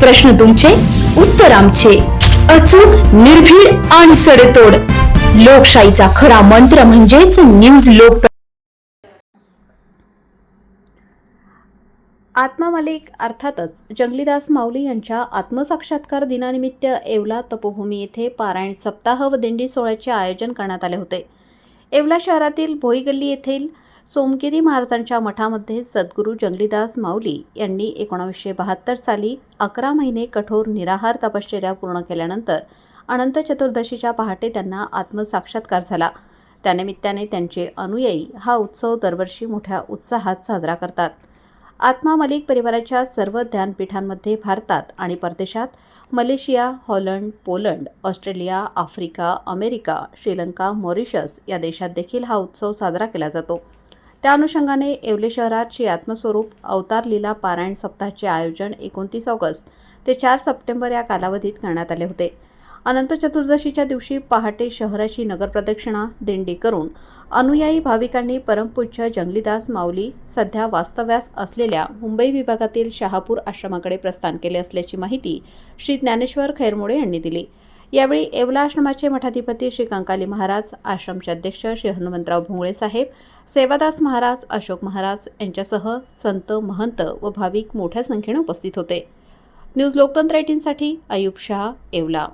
प्रश्न तुमचे उत्तर आमचे. अचूक निर्भीड आणि सडेतोड. लोकशाहीचा खरा मंत्र म्हणजेच न्यूज लोक आत्मा मालिक अर्थातच जंगलीदास माऊली यांच्या आत्मसाक्षात्कार दिनानिमित्त येवला तपोभूमी येथे पारायण सप्ताह व दिंडी सोहळ्याचे आयोजन करण्यात आले होते. येवला शहरातील भोई गल्ली येथील सोमगिरी महाराजांच्या मठामध्ये सद्गुरू जंगलीदास माऊली यांनी एकोणावीसशे बहात्तर साली अकरा महिने कठोर निराहार तपश्चर्या पूर्ण केल्यानंतर अनंत चतुर्दशीच्या पहाटे त्यांना आत्मसाक्षात्कार झाला. त्यानिमित्ताने त्यांचे अनुयायी हा उत्सव दरवर्षी मोठ्या उत्साहात साजरा करतात. आत्मा मलिक परिवाराच्या सर्व ध्यानपीठांमध्ये भारतात आणि परदेशात Malaysia Holland Poland Australia Africa America Sri Lanka Mauritius या देशात देखील हा उत्सव साजरा केला जातो. त्या अनुषंगाने येवले शहरात श्री आत्मस्वरूप अवतार लीला पारायण सप्ताहाचे आयोजन एकोणतीस ऑगस्ट ते चार सप्टेंबर या कालावधीत करण्यात आले होते. अनंत चतुर्दशीच्या दिवशी पहाटे शहराची नगरप्रदक्षिणा दिंडी करून अनुयायी भाविकांनी परमपूज्य जंगलीदास माऊली सध्या वास्तव्यास असलेल्या मुंबई विभागातील शहापूर आश्रमाकडे प्रस्थान केले असल्याची माहिती श्री ज्ञानेश्वर खैरमोडे यांनी दिली. यावेळी येवला आश्रमाचे मठाधिपती श्री कंकाली महाराज आश्रमचे अध्यक्ष श्री हनुमंतराव भोंगळे साहेब सेवादास महाराज अशोक महाराज यांच्यासह संत महंत व भाविक मोठ्या संख्येने उपस्थित होते. न्यूज लोकतंत्र एटीनसाठी अयुब शाह येवला.